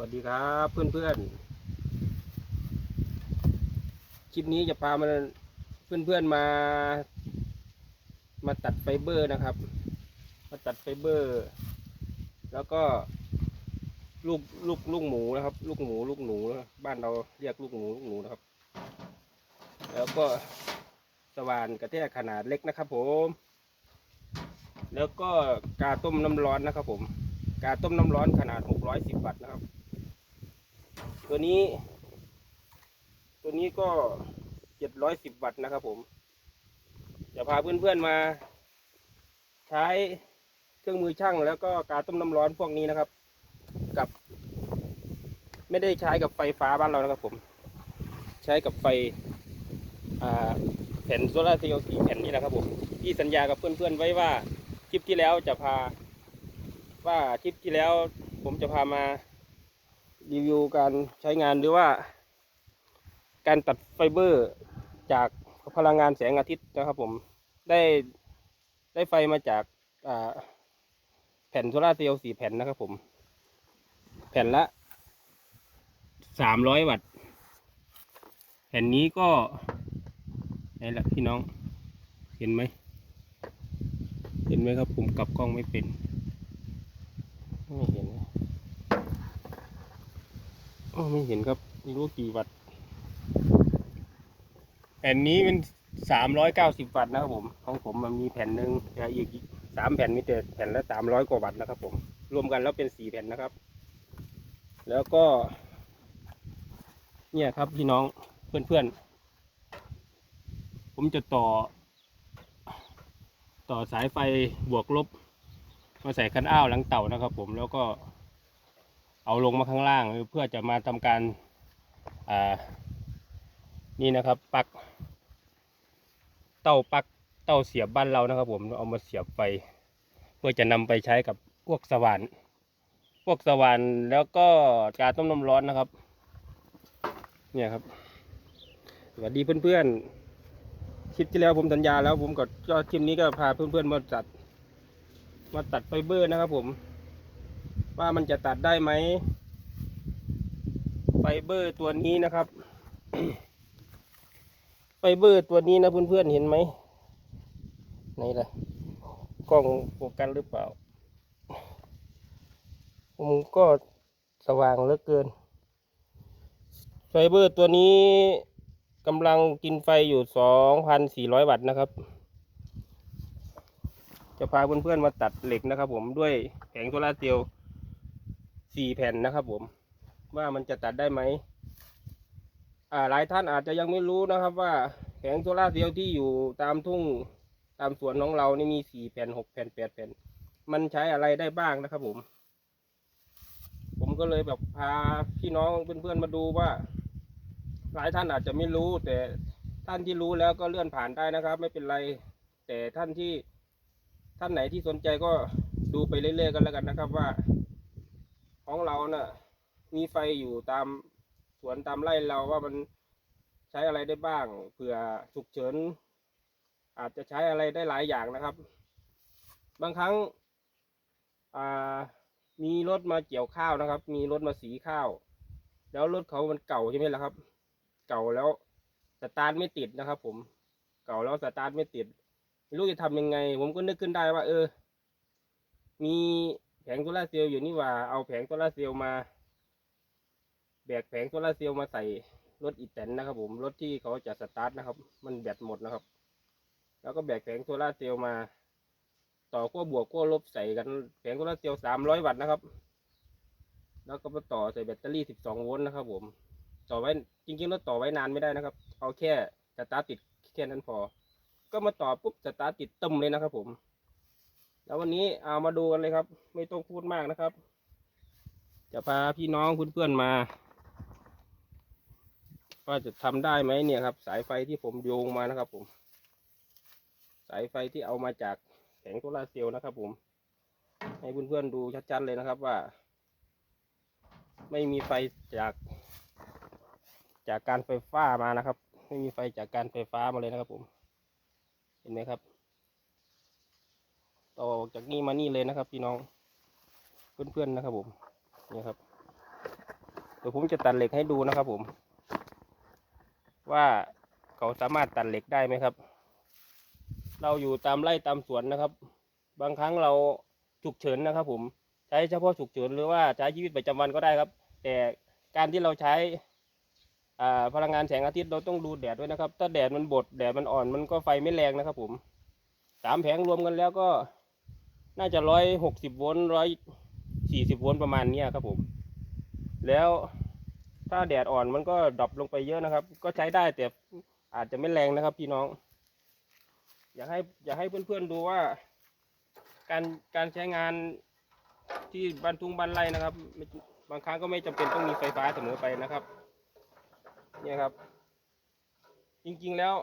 วัสดีครับเพื่อนๆ คลิปนี้จะพามาเพื่อนๆมา มาตัดไฟเบอร์นะครับ มาตัดไฟเบอร์ แล้วก็ลูกลูกลูกหมูนะครับ ลูกหมูลูกหนูบ้านเราเรียกลูกหมูลูกหนูนะครับ แล้วก็สว่านกระแทกขนาดเล็กนะครับ ผม แล้วก็กาต้มน้ำร้อนนะครับผมกาต้มน้ำร้อนขนาด 610 วัตต์นะครับ ตัวนี้ ตัวนี้ก็710วัตต์นะครับผมจะพาเพื่อนๆมา ใช้เครื่องมือช่างแล้วก็กาต้มน้ำร้อนพวกนี้นะครับ กับ ไม่ได้ใช้กับไฟฟ้าบ้านเรานะครับผม ใช้กับไฟแผ่นโซลาร์เซลล์สีแผ่นนี้นะครับผมที่สัญญากับเพื่อนๆไว้ว่าคลิปที่แล้วจะพา ว่าคลิปที่แล้วผมจะพามา รีวิวการใช้งานหรือว่า การตัดไฟเบอร์จากพลังงานแสงอาทิตย์นะครับผมได้ได้ไฟมาจากแผ่นโซลาร์เซลล์สี่แผ่นนะครับผม แผ่นละสามร้อยวัตต์แผ่นนี้ก็ไหนละพี่น้องเห็นไหมเห็นไหมครับผมกลับกล้องไม่เป็น ไม่เห็นนะ ไม่เห็นครับไม่รู้กี่วัตต์แผ่นนี้เป็นสามร้อยเก้าสิบวัตต์นะครับผม ของผมมันมีแผ่นหนึ่งแต่อีกสามแผ่นมีแต่แผ่นละสามร้อยกว่าวัตต์นะครับ ผม รวมกันแล้วเป็นสี่แผ่นนะครับ แล้วก็ เนี่ยครับพี่น้องเพื่อนๆ ผมจะต่อ ต่อสายไฟบวกลบ มาใส่คันอ้าวหลังเต่านะครับ ผมแล้วก็ เอาลงมาข้างล่างเพื่อจะมาทำการอ่านี่นะครับปลัก เต้าปลักเต้าเสียบบ้านเรานะครับ ผมเอามาเสียบไฟ เพื่อจะนำไปใช้กับพวกสว่านพวกสว่านแล้วก็การต้มน้ำร้อนนะครับ เนี่ยครับ สวัสดีเพื่อนๆคลิปที่แล้วผมสัญญาแล้วผมก็ก็คลิปนี้ก็พาเพื่อนๆมาจัด มาตัดไฟเบอร์นะครับผม ว่ามันจะตัดได้ไหมไฟเบอร์ตัวนี้นะครับ ไฟเบอร์ตัวนี้นะเพื่อนๆเห็นไหมไหนล่ะกล้องโฟกัสหรือเปล่าผมก็สว่างเหลือเกิน ไฟเบอร์ตัวนี้กำลังกินไฟอยู่สองพันสี่ร้อยวัตต์นะครับ จะพาเพื่อนๆมาตัดเหล็กนะครับผมด้วยแผงโซลาร์เซลล์ สี่แผ่นนะครับผม ว่ามันจะตัดได้ไหมอ่าหลายท่านอาจจะยังไม่รู้นะครับ ว่าแผงโซล่าเซลล์ที่อยู่ตามทุ่งตามสวนของเรานี่มีสี่แผ่นหกแผ่นแปดแผ่น มันใช้อะไรได้บ้างนะครับผม ผมก็เลยแบบพาพี่น้องเพื่อนๆมาดูว่า หลายท่านอาจจะไม่รู้ แต่ท่านที่รู้แล้วก็เลื่อนผ่านได้นะครับ ไม่เป็นไร แต่ท่านที่ท่านไหนที่สนใจก็ดูไปเรื่อยๆกันแล้วกันนะครับว่า ของเราน่ะ มีไฟอยู่ตามสวนตามไร่เราว่ามันใช้อะไรได้บ้างเผื่อฉุกเฉิน อาจจะใช้อะไรได้หลายอย่างนะครับ บางครั้งมีรถมาเกี่ยวข้าวนะครับ มีรถมาสีข้าว แล้วรถเขามันเก่าใช่ไหมล่ะครับ เก่าแล้วสตาร์ทไม่ติดนะครับ ผม เก่าแล้วสตาร์ทไม่ติดไม่รู้จะทำยังไง ผมก็นึกขึ้นได้ว่า เออ มี แผงโซลาเซลล์อยู่นี่ว่าเอาแผงโซลาเซลล์มา แบกแผงโซลาเซลล์มาใส่รถอีแตนนะครับ ผมรถที่เขาจะสตาร์ทนะครับ มันแบตหมดนะครับ แล้วก็แบกแผงโซลาเซลล์มา ต่อขั้วบวกขั้วลบใส่กันแผงโซลาเซลล์สามร้อยวัตต์นะครับ แล้วก็มาต่อใส่แบตเตอรี่สิบสองโวลต์นะครับ ผม ต่อไว้จริงๆแล้วต่อไว้นานไม่ได้นะครับ เอาแค่สตาร์ทติดแค่นั้นพอ ก็มาต่อปุ๊บสตาร์ทติดตึมเลยนะครับ ผม แล้ววันนี้เอามาดูกันเลยครับ ไม่ต้องพูดมากนะครับ จะพาพี่น้องเพื่อนๆมาว่าจะทำได้ไหมเนี่ยครับ สายไฟที่ผมโยงมานะครับ ผม สายไฟที่เอามาจากแผงโซลาเซลล์นะครับ ผม ให้เพื่อนๆดูชัดๆเลยนะครับว่า ไม่มีไฟจากจากการไฟฟ้ามานะครับ ไม่มีไฟจากการไฟฟ้ามาเลยนะครับ ผม เห็นไหมครับ ต่อจากนี้มานี่เลยนะครับ พี่น้องเพื่อนๆนะครับ ผมนี่ครับ เดี๋ยวผมจะตัดเหล็กให้ดูนะครับ ผม ว่าเขาสามารถตัดเหล็กได้ไหมครับ เราอยู่ตามไร่ตามสวนนะครับ บางครั้งเราฉุกเฉินนะครับ ผมใช้เฉพาะฉุกเฉินหรือว่าใช้ชีวิตประจำวันก็ได้ครับ แต่การที่เราใช้พลังงานแสงอาทิตย์เราต้องดูแดดด้วยนะครับ ถ้าแดดมันบดแดดมันอ่อนมันก็ไฟไม่แรงนะครับ ผมสามแผงรวมกันแล้วก็ น่าจะร้อยหกสิบโวลต์ร้อยสี่สิบโวลต์ประมาณเนี้ยครับผม แล้วถ้าแดดอ่อนมันก็ดรอปลงไปเยอะนะครับ ก็ใช้ได้แต่อาจจะไม่แรงนะครับพี่น้อง อยากให้อยากให้เพื่อนๆดูว่า การการใช้งานที่บ้านทุ่งบ้านไร่นะครับ บางครั้งก็ไม่จำเป็นต้องมีไฟฟ้าเสมอไปนะครับ เนี่ยครับ จริงๆแล้ว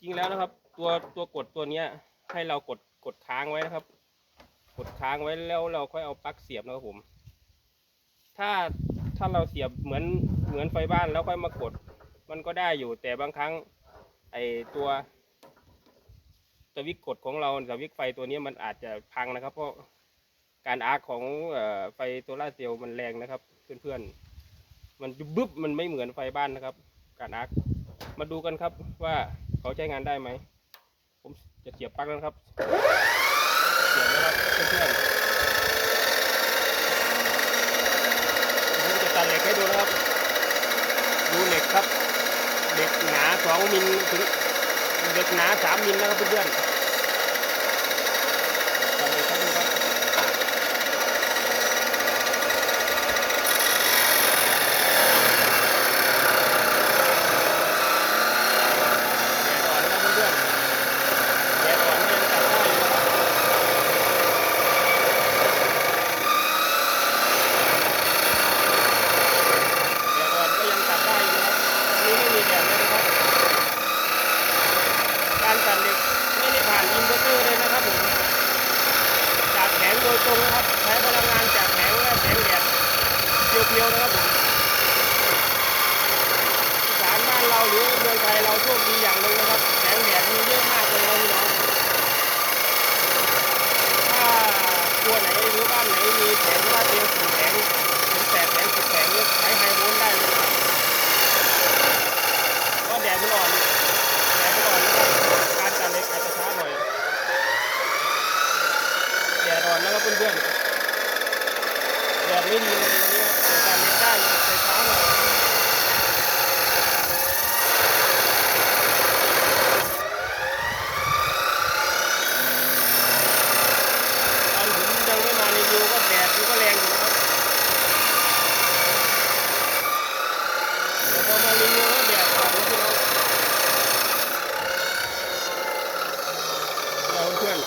จริงแล้วนะครับ ตัวตัวกดตัวเนี้ย ให้เรากด กดค้างไว้นะครับ กดค้างไว้แล้วเราค่อยเอาปลั๊กเสียบนะครับผม ถ้าถ้าเราเสียบเหมือนเหมือนไฟบ้านแล้วค่อยมากด มันก็ได้อยู่ แต่บางครั้งไอตัวสวิตช์กดของเราสวิตช์ไฟตัวนี้มันอาจจะพังนะครับ เพราะการอาร์คของอไฟโซลาเซลล์มันแรงนะครับ เพื่อนๆ มันบึ๊บมันไม่เหมือนไฟบ้านนะครับ การอาร์คมาดูกันครับว่าเขาใช้งานได้ไหม จะเสียบปลั๊กแล้วนะครับ เสียบนะครับเพื่อนๆผมจะตัดเหล็กให้ดูนะครับ ดูเหล็กครับ เหล็กหนาสองมิลถึงเหล็กหนาสามมิลนะครับเพื่อนๆตัดเหล็กให้ดูครับแดดอ่อนนะครับเพื่อนๆแดดอ่อนก็ยังตัดได้อยู่นะครับ แดดอ่อนก็ยังตัดได้อยู่นะครับอันนี้ไม่มีแดดเลยนะครับ การตัดเหล็กไม่ได้ผ่านอินเวอร์เตอร์เลยนะครับผม จากแผงโดยตรงนะครับ ใช้พลังงานจากแผงและแสงแดดเพียวๆนะครับผมอีสานบ้านเรา หรือเมืองไทยเราโชคดีอย่างหนึ่งนะครับแสงแดดมีเยอะมากเลยนะพี่น้องถ้าตัวไหนหรือบ้านไหนมีแผงว่าเตียงสี่แผงถึงแปดแผงสิบแผงใช้ไฮโวลต์ได้เลยนะครับเพราะแดดมันอ่อนแดดมันอ่อนนะครับการตัดเล็กอาจจะช้าหน่อยแดดอ่อนนะครับเพื่อนๆแดดไม่ดีเลยวันนี้ครับแต่การเหล็กได้แต่ช้าหน่อยตอนผมยังไม่มารีวิวก็แดดมันก็แรงอยู่นะครับแต่พอมารีวิวแล้วแดดออกแล้วพี่น้อง เราเพื่อน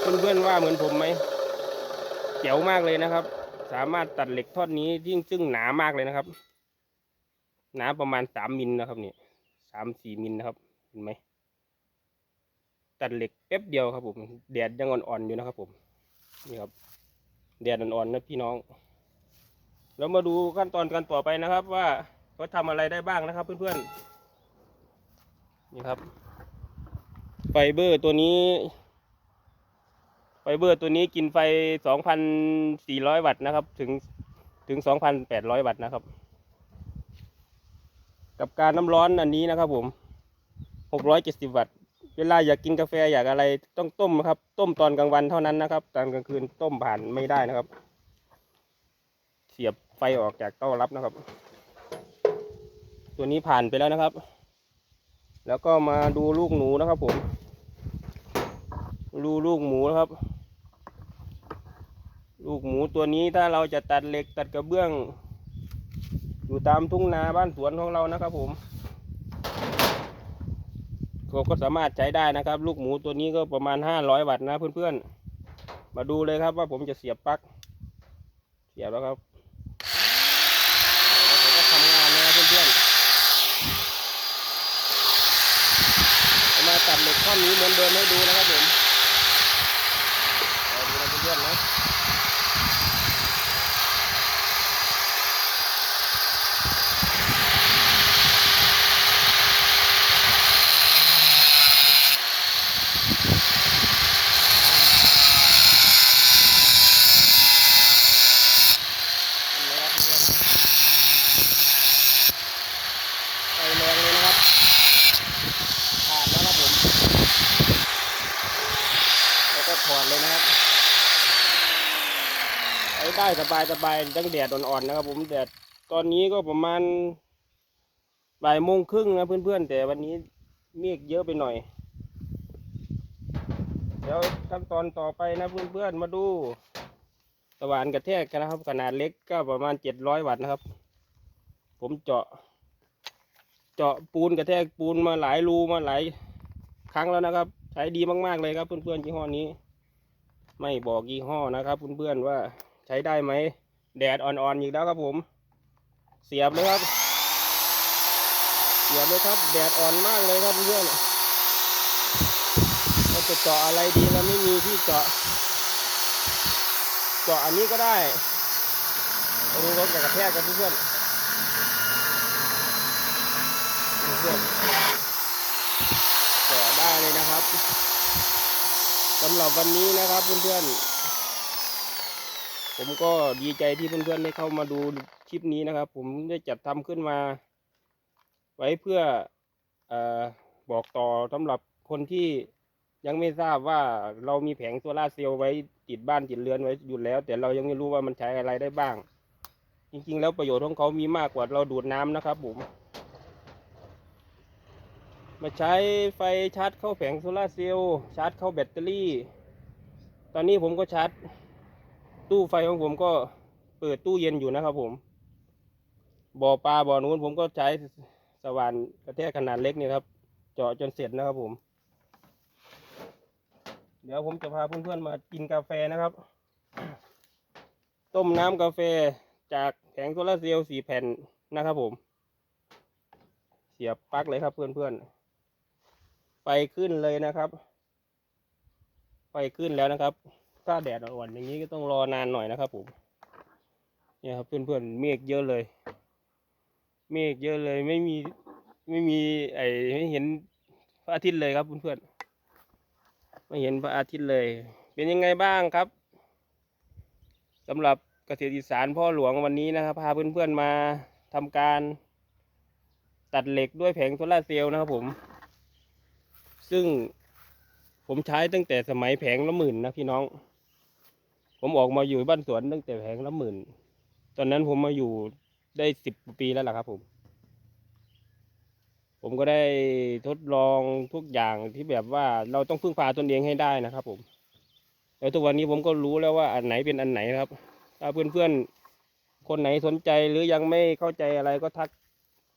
เพื่อนเพื่อนๆ ว่าเหมือนผมไหมเจ๋วมากเลยนะครับ สามารถตัดเหล็กท่อนนี้ยิ่งซึ่งหนามากเลยนะครับ หนาประมาณสามมิลนะครับเนี่ยสามสี่มิลนะครับเห็นไหมตัดเหล็กแป๊บเดียวครับผมแดดยังอ่อนๆอยู่นะครับ ผมนี่ครับแดดอ่อนๆนะพี่น้องเรามาดูขั้นตอนกันต่อไปนะครับ ว่าเขาทำอะไรได้บ้างนะครับ เพื่อนๆนี่ครับไฟเบอร์ตัวนี้ ไฟเบอร์ตัวนี้กินไฟ 2,400 วัตต์นะครับ ถึงถึง 2,800 วัตต์นะครับ กับการน้ำร้อนอันนี้นะครับผม 670 วัตต์ เวลาอยากกินกาแฟอยากอะไรต้องต้มนะครับ ต้มตอนกลางวันเท่านั้นนะครับ ตอนกลางคืนต้มผ่านไม่ได้นะครับ เสียบไฟออกจากเต้ารับนะครับ ตัวนี้ผ่านไปแล้วนะครับ แล้วก็มาดูลูกหนูนะครับผมดูลูกหมูนะครับ หมูตัวนี้ถ้าเราจะตัดเหล็กตัดกระเบื้อง อยู่ตามทุ่งนาบ้านสวนของเรานะครับผมเราก็สามารถใช้ได้นะครับ ลูกหมูตัวนี้ก็ประมาณห้าร้อยวัตต์นะเพื่อนๆ มาดูเลยครับว่าผมจะเสียบปลั๊กเสียบแล้วครับแล้วผมก็ทำงานนะเพื่อนๆมาตัดเหล็กท่อนี้เหมือนเดิมให้ดูนะครับผมเอาดูนะเพื่อนๆนะ ถอ ดเลยนะครับใช้ได้สบายสบายตั้งแดดอ่อนๆนะครับผมแดดตอนนี้ก็ประมาณบ่ายโมงครึ่งนะเพื่อนๆ แต่วันนี้เมฆเยอะไปหน่อย เดี๋ยวขั้นตอนต่อไปนะเพื่อนๆ มาดูสว่านกระแทกกันนะครับ ขนาดเล็กก็ประมาณเจ็ดร้อยวัตต์นะครับ ผมเจาะ เจาะปูนกระแทกปูนมาหลายรูมาหลายครั้งแล้วนะครับ ใช้ดีมากๆเลยครับเพื่อนๆยี่ห้อนี้ ไม่บอกยี่ห้อนะครับเพื่อนๆว่าใช้ได้ไหม แดดอ่อนๆอีกแล้วครับผม เสียบเลยครับ เสียบเลยครับ แดดอ่อนมากเลยครับเพื่อนเราจะเจาะอะไรดีเราไม่มีที่เจาะ เจาะอันนี้ก็ได้ดูรถกระแทกกันเพื่อนเพื่อนเจาะได้เลยนะครับ สำหรับวันนี้นะครับเพื่อนๆ ผมก็ดีใจที่เพื่อนๆได้เข้ามาดูคลิปนี้นะครับ ผมได้จัดทำขึ้นมา ไว้เพื่ออบอกต่อสำหรับคนที่ยังไม่ทราบว่าเรามีแผงโซลาเซลล์ไว้ติดบ้านติดเรือนไว้อยู่แล้ว แต่เรายังไม่รู้ว่ามันใช้อะไรได้บ้าง จริงๆ แล้วประโยชน์ของเขามีมากกว่าเราดูดน้ำนะครับผม มาใช้ไฟชาร์จเข้าแผงโซลาเซลล์ชาร์จเข้าแบตเตอรี่ ตอนนี้ผมก็ชาร์จ ตู้ไฟของผมก็เปิดตู้เย็นอยู่นะครับผมบ่อปลาบ่อนู้นผมก็ใช้สว่านกระแทกขนาดเล็กนี่ครับ เจาะจนเสร็จนะครับผม เดี๋ยวผมจะพาเพื่อนๆมากินกาแฟนะครับ ต้มน้ำกาแฟจากแผงโซลาเซลล์สี่แผ่นนะครับผม เสียบปลั๊กเลยครับเพื่อนๆ ไฟขึ้นเลยนะครับ ไฟขึ้นแล้วนะครับ ถ้าแดดอ่อนๆอย่างนี้ก็ต้องรอนานหน่อยนะครับผมเนี่ยครับเพื่อนๆเมฆเยอะเลย เมฆเยอะเลยไม่มีไม่มีไอไม่เห็นพระอาทิตย์เลยครับเพื่อนๆไม่เห็นพระอาทิตย์เลย เป็นยังไงบ้างครับสำหรับเกษตรอีสานพ่อหลวงวันนี้นะครับ พาเพื่อนๆมาทำการตัดเหล็กด้วยแผงโซลาเซลล์นะครับผม ซึ่งผมใช้ตั้งแต่สมัยแผงละหมื่นนะพี่น้อง ผมออกมาอยู่บ้านสวนตั้งแต่แผงละหมื่น ตอนนั้นผมมาอยู่ได้สิบปีแล้วล่ะครับ ผม ผมก็ได้ทดลองทุกอย่างที่แบบว่าเราต้องพึ่งพาตนเองให้ได้นะครับ ผม แล้วทุกวันนี้ผมก็รู้แล้วว่าอันไหนเป็นอันไหนครับ ถ้าเพื่อนๆคนไหนสนใจหรือยังไม่เข้าใจอะไรก็ทัก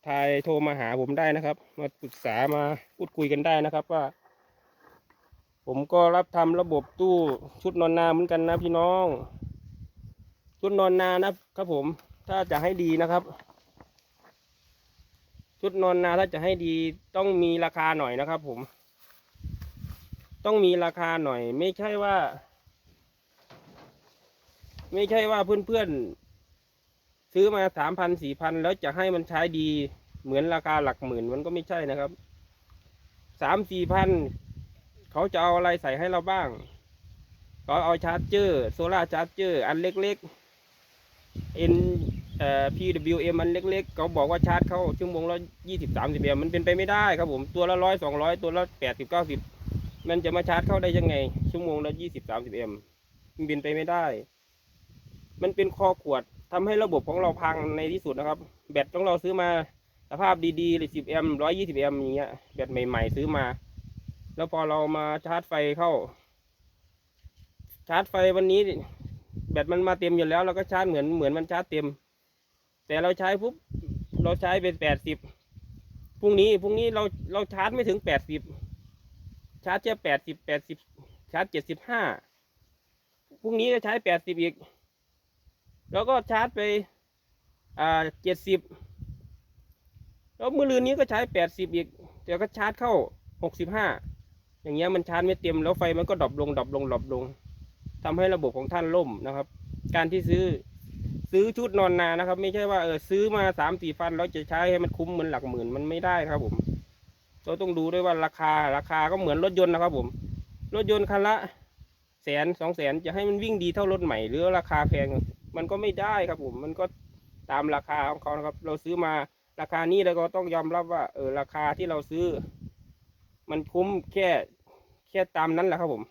ทายโทรมาหาผมได้นะครับ มาปรึกษามาพูดคุยกันได้นะครับว่า ผมก็รับทำระบบตู้ชุดนอนนาเหมือนกันนะพี่น้อง ชุดนอนนานะครับผมถ้าจะให้ดีนะครับ ชุดนอนนาถ้าจะให้ดีต้องมีราคาหน่อยนะครับ ผม ต้องมีราคาหน่อย ไม่ใช่ว่า ไม่ใช่ว่าเพื่อนๆ ซื้อมาสามพันสี่พันแล้วจะให้มันใช้ดีเหมือนราคาหลักหมื่นมันก็ไม่ใช่นะครับสามสี่พันเขาจะเอาอะไรใส่ให้เราบ้างเขาเอาชาร์จเจอร์โซล่าชาร์จเจอร์อันเล็กๆ N เอ่อ PWM อันเล็กๆ เขาบอกว่าชาร์จเข้าชั่วโมงละยี่สิบสามสิบเอมมันเป็นไปไม่ได้ครับผมตัวละร้อยสองร้อยตัวละแปดสิบเก้าสิบมันจะมาชาร์จเข้าได้ยังไง ชั่วโมงละยี่สิบสามสิบเอมมันเป็นไปไม่ได้ มันเป็นคอขวด ทำให้ระบบของเราพังในที่สุดนะครับ แบตของเราซื้อมาสภาพดีๆเลยสิบแอมร้อยยี่สิบแอมอย่างเงี้ยแบตใหม่ ๆ ซื้อมา แล้วพอเรามาชาร์จไฟเข้า ชาร์จไฟวันนี้ แบตมันมาเต็มอยู่แล้วเราก็ชาร์จเหมือนเหมือนมันชาร์จเต็ม แต่เราใช้ปุ๊บเราใช้เป็นแปดสิบพรุ่งนี้พรุ่งนี้เราเราชาร์จไม่ถึงแปดสิบชาร์จแค่แปดสิบแปดสิบชาร์จเจ็ดสิบห้าพรุ่งนี้จะใช้แปดสิบอีก แล้วก็ชาร์จไปอ่าเจ็ดสิบแล้วมือลืนนี้ก็ใช้แปดสิบอีกแต่ก็ชาร์จเข้าหกสิบห้าอย่างเงี้ยมันชาร์จไม่เต็มแล้วไฟมันก็ดรอปลงดรอปลงดรอปลงทำให้ระบบของท่านล่มนะครับ การที่ซื้อซื้อชุดนอนนานะครับ ไม่ใช่ว่าเออซื้อมาสามสี่พันแล้วจะใช้ให้มันคุ้มเหมือนหลักหมื่นมันไม่ได้ครับผมเราต้องดูด้วยว่าราคาราคาก็เหมือนรถยนต์นะครับ ผม รถยนต์คันละแสนสองแสนจะให้มันวิ่งดีเท่ารถใหม่ หรือราคาแพง มันก็ไม่ได้ครับผมมันก็ตามราคาของเขานะครับ เราซื้อมาราคานี้เราก็ต้องยอมรับว่าเออราคาที่เราซื้อ มันคุ้มแค่แค่ตามนั้นแหละครับผม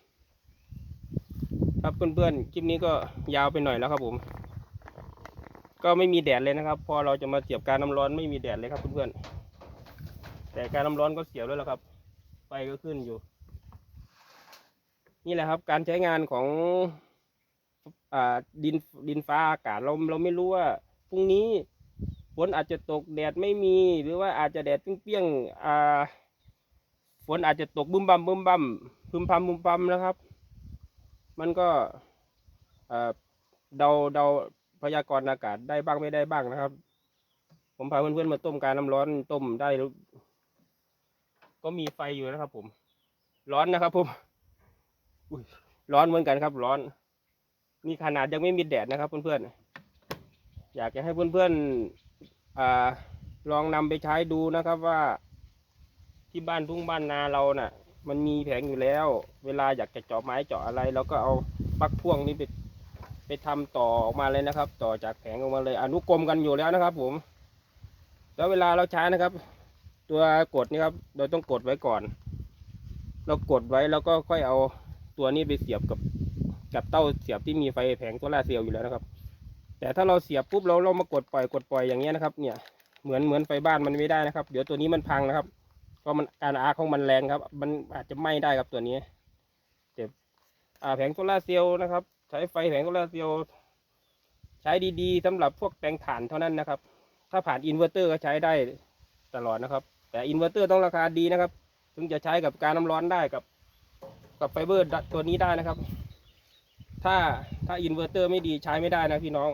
ครับเพื่อนๆคลิปนี้ก็ยาวไปหน่อยแล้วครับผม ก็ไม่มีแดดเลยนะครับ พอเราจะมาเสียบการน้ำร้อนไม่มีแดดเลยครับเพื่อนๆแต่การน้ำร้อนก็เสียบแล้วละครับไฟก็ขึ้นอยู่ นี่แหละครับการใช้งานของ อ่าดินดินฟ้าอากาศเราเราไม่รู้ว่าพรุ่งนี้ฝนอาจจะตกแดดไม่มีหรือว่าอาจจะแดดเปรี้ยงๆอ่าฝนอาจจะตกบึ้มบั่มบึ้มบั่มพึมพำพึมพำนะครับ มันก็เดาเดาพยากรณ์อากาศได้บ้างไม่ได้บ้างนะครับ ผมพาเพื่อนๆมาต้มการน้ำร้อนต้มได้ก็มีไฟอยู่นะครับ ผม ร้อนนะครับ ผมอุ้ยร้อนเหมือนกันครับ ร้อน นี่ขนาดยังไม่มีแดดนะครับเพื่อนๆ อยากจะให้เพื่อนๆอลองนำไปใช้ดูนะครับว่า ที่บ้านทุ่งบ้านนาเราน่ะ มันมีแผงอยู่แล้ว เวลาอยากจะเจาะไม้เจาะอะไรเราก็เอาปลั๊กพ่วงนี้ไปไปทำต่อออกมาเลยนะครับ ต่อจากแผงออกมาเลยอนุกรมกันอยู่แล้วนะครับ ผม แล้วเวลาเราใช้นะครับ ตัวกดนี่ครับ เราต้องกดไว้ก่อน เรากดไว้แล้วก็ค่อยเอาตัวนี้ไปเสียบกับ กับเต้าเสียบที่มีไฟแผงโซล่าเซลล์อยู่แล้วนะครับ แต่ถ้าเราเสียบปุ๊บเราเรามากดปล่อยกดปล่อยอย่างเงี้ยนะครับ เนี่ยเหมือนเหมือนไฟบ้านมันไม่ได้นะครับ เดี๋ยวตัวนี้มันพังนะครับเพราะมันการอาของมันแรงครับ มันอาจจะไหม้ได้ครับตัวนี้แต่อ่าแผงโซล่าเซลล์นะครับ ใช้ไฟแผงโซล่าเซลล์ใช้ดีๆสำหรับพวกแปลงถ่านเท่านั้นนะครับ ถ้าผ่านอินเวอร์เตอร์ก็ใช้ได้ตลอดนะครับ แต่อินเวอร์เตอร์ต้องราคาดีนะครับ ถึงจะใช้กับการน้ำร้อนได้กับ กับไฟเบอร์ตัวนี้ได้นะครับ ถ้าถ้าอินเวอร์เตอร์ไม่ดีใช้ไม่ได้นะพี่น้อง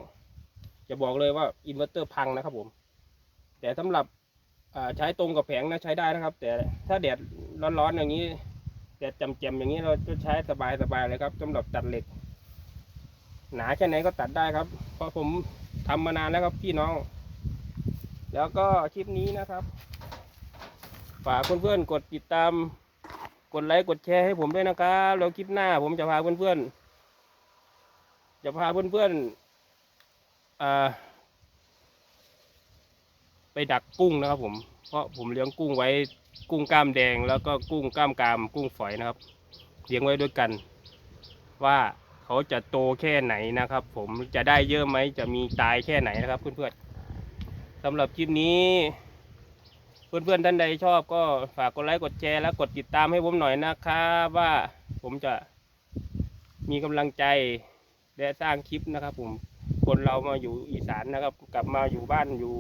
จะบอกเลยว่าอินเวอร์เตอร์พังนะครับผม แต่สำหรับใช้ตรงกับแผงนะใช้ได้นะครับ แต่ถ้าแดดร้อนๆอย่างนี้แดดจำๆอย่างนี้เราจะใช้สบายๆเลยครับสำหรับตัดเหล็ก หนาแค่ไหนก็ตัดได้ครับ เพราะผมทำมานานแล้วครับพี่น้อง แล้วก็คลิปนี้นะครับฝากเพื่อนๆกดติดตาม กดไลค์ กดแชร์ให้ผมด้วยนะครับ แล้วคลิปหน้าผมจะพาเพื่อนๆ จะพาเพื่อนๆไปดักกุ้งนะครับผม เพราะผมเลี้ยงกุ้งไว้กุ้งกล้ามแดง แล้วก็กุ้งกล้ามกาม กุ้งฝอยนะครับ เลี้ยงไว้ด้วยกัน ว่าเขาจะโตแค่ไหนนะครับ ผมจะได้เยอะไหมจะมีตายแค่ไหนนะครับเพื่อนๆสำหรับคลิปนี้เพื่อนๆท่านใดชอบก็ฝากกดไลค์กดแชร์และกดติดตามให้ผมหน่อยนะครับว่าผมจะมีกำลังใจ และสร้างคลิปนะครับ ผม คนเรามาอยู่อีสานนะครับ กลับมาอยู่บ้านอยู่